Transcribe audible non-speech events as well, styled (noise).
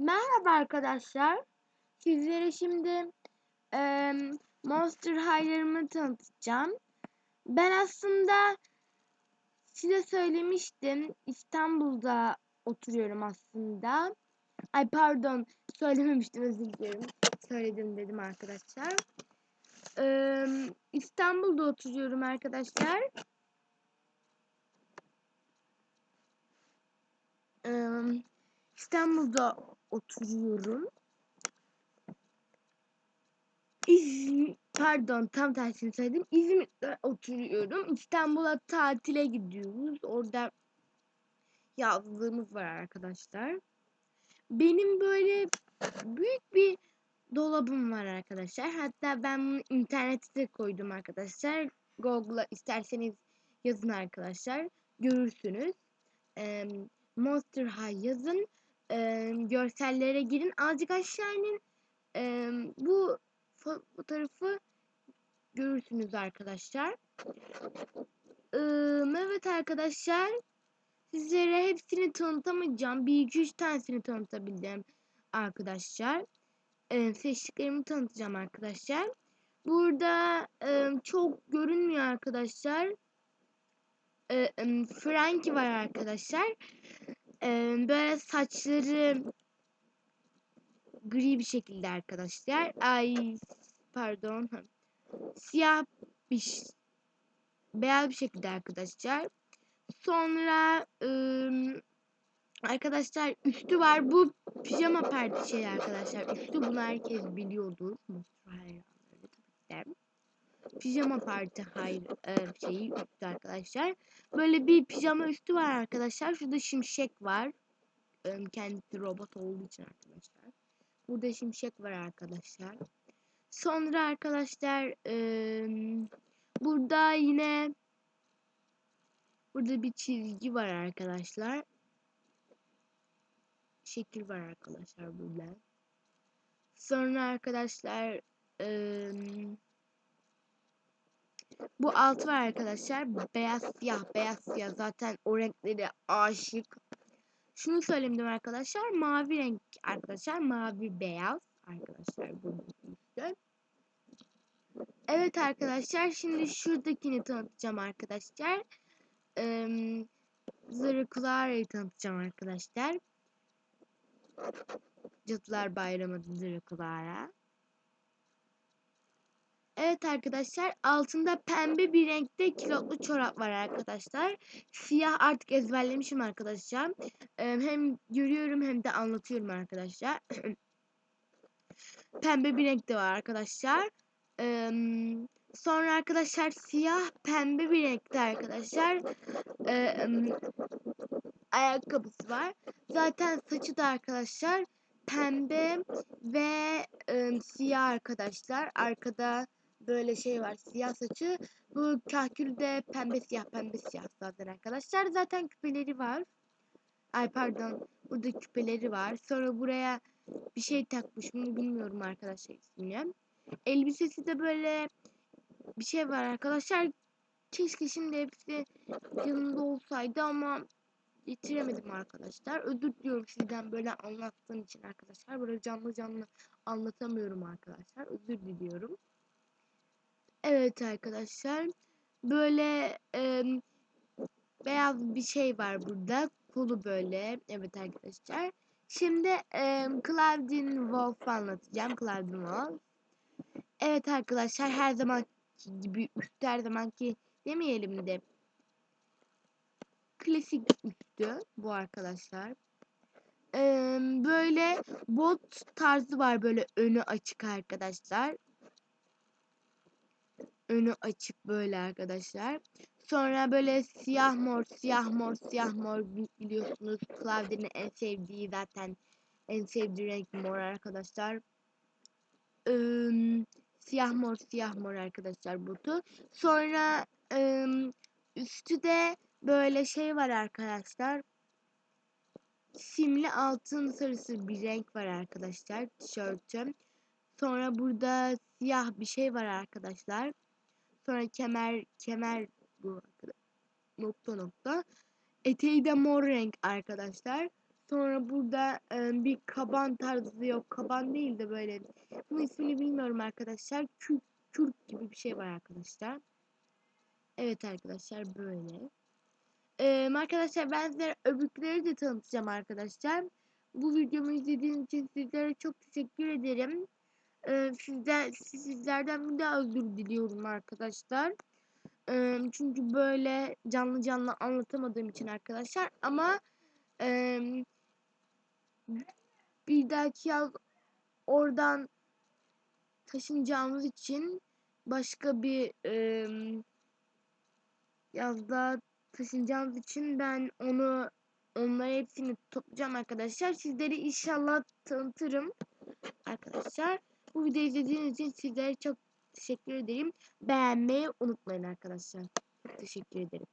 Merhaba arkadaşlar. Sizlere şimdi e, Monster High'larımı tanıtacağım. Ben aslında size söylemiştim. İstanbul'da oturuyorum aslında. Ay pardon söylememiştim özür dilerim. Söyledim dedim arkadaşlar. E, İstanbul'da oturuyorum arkadaşlar. E, İstanbul'da oturuyorum. İzmir, pardon tam tersini söyledim. İzmir'de oturuyorum. İstanbul'a tatile gidiyoruz. Orada yazlığımız var arkadaşlar. Benim böyle büyük bir dolabım var arkadaşlar. Hatta ben bunu internette koydum arkadaşlar. Google'a isterseniz yazın arkadaşlar. Görürsünüz. Monster High yazın. Ee, görsellere girin. Azıcık aşağı inin. Ee, bu fotoğrafı görürsünüz arkadaşlar. Ee, evet arkadaşlar. Sizlere hepsini tanıtamayacağım. Bir iki üç tanesini tanıtabildim arkadaşlar. Ee, seçtiklerimi tanıtacağım arkadaşlar. Burada e, çok görünmüyor arkadaşlar. E, e, Frankie var arkadaşlar. E, böyle saçları gri bir şekilde arkadaşlar. Ay pardon. Siyah bir beyaz bir şekilde arkadaşlar. Sonra ıı, arkadaşlar üstü var. Bu pijama perde şey arkadaşlar. Üstü bunu herkes biliyordur. Pijama parti hayır e, şeyi üstü arkadaşlar. Böyle bir pijama üstü var arkadaşlar. Şurada şimşek var. E, kendisi robot olduğu için arkadaşlar. Burada şimşek var arkadaşlar. Sonra arkadaşlar e, burada yine burada bir çizgi var arkadaşlar. Şekil var arkadaşlar burada. Sonra arkadaşlar e, bu alt var arkadaşlar. Beyaz siyah beyaz siyah zaten o renkleri aşık. Şunu söyledim arkadaşlar. Mavi renk arkadaşlar. Mavi beyaz arkadaşlar bu. Evet arkadaşlar şimdi şuradakini tanıtacağım arkadaşlar. Ee, Zırı Clara'yı tanıtacağım arkadaşlar. Cadılar Bayramı Zırı Clara. Evet arkadaşlar altında pembe bir renkte kilotlu çorap var arkadaşlar. Siyah artık ezberlemişim arkadaşlar. Hem görüyorum hem de anlatıyorum arkadaşlar. (clears throat) pembe bir renkte var arkadaşlar. Sonra arkadaşlar siyah pembe bir renkte arkadaşlar. Ayakkabısı var. Zaten saçı da arkadaşlar pembe ve e, siyah arkadaşlar. Arkada böyle şey var siyah saçı. Bu kahkül pembe siyah pembe siyah zaten arkadaşlar. Zaten küpeleri var. Ay pardon. Burada küpeleri var. Sonra buraya bir şey takmış mı bilmiyorum arkadaşlar ismini. Elbisesi de böyle bir şey var arkadaşlar. Keşke şimdi hepsi yanında olsaydı ama getiremedim arkadaşlar. Özür diliyorum sizden böyle anlattığım için arkadaşlar. Böyle canlı canlı anlatamıyorum arkadaşlar. Özür diliyorum. Evet arkadaşlar. Böyle e, beyaz bir şey var burada. Kolu böyle. Evet arkadaşlar. Şimdi e, Claudine Wolf anlatacağım. Claudine Wolf. Evet arkadaşlar her zaman gibi üstü her zamanki demeyelim de klasik üstü bu arkadaşlar. Ee, böyle bot tarzı var böyle önü açık arkadaşlar. Önü açık böyle arkadaşlar. Sonra böyle siyah mor, siyah mor, siyah mor biliyorsunuz. Claudia'nın en sevdiği zaten en sevdiği renk mor arkadaşlar. Ee, siyah mor, siyah mor arkadaşlar botu. Sonra e, üstü de böyle şey var arkadaşlar. Simli altın sarısı bir renk var arkadaşlar tişörtüm. Sonra burada siyah bir şey var arkadaşlar. Sonra kemer kemer bu nokta nokta. Eteği de mor renk arkadaşlar. Sonra burada e, bir kaban tarzı yok. Kaban değil de böyle. Bunun ismini bilmiyorum arkadaşlar. Kürk, kürk gibi bir şey var arkadaşlar. Evet arkadaşlar böyle. Ee, arkadaşlar ben size öbürleri de tanıtacağım arkadaşlar. Bu videomu izlediğiniz için sizlere çok teşekkür ederim. Sizden, sizlerden bir daha özür diliyorum arkadaşlar. Çünkü böyle canlı canlı anlatamadığım için arkadaşlar. Ama bir dahaki yaz oradan taşınacağımız için başka bir yazda taşınacağımız için ben onu onları hepsini toplayacağım arkadaşlar. Sizleri inşallah tanıtırım arkadaşlar. Bu videoyu izlediğiniz için sizlere çok teşekkür ederim. Beğenmeyi unutmayın arkadaşlar. Çok teşekkür ederim.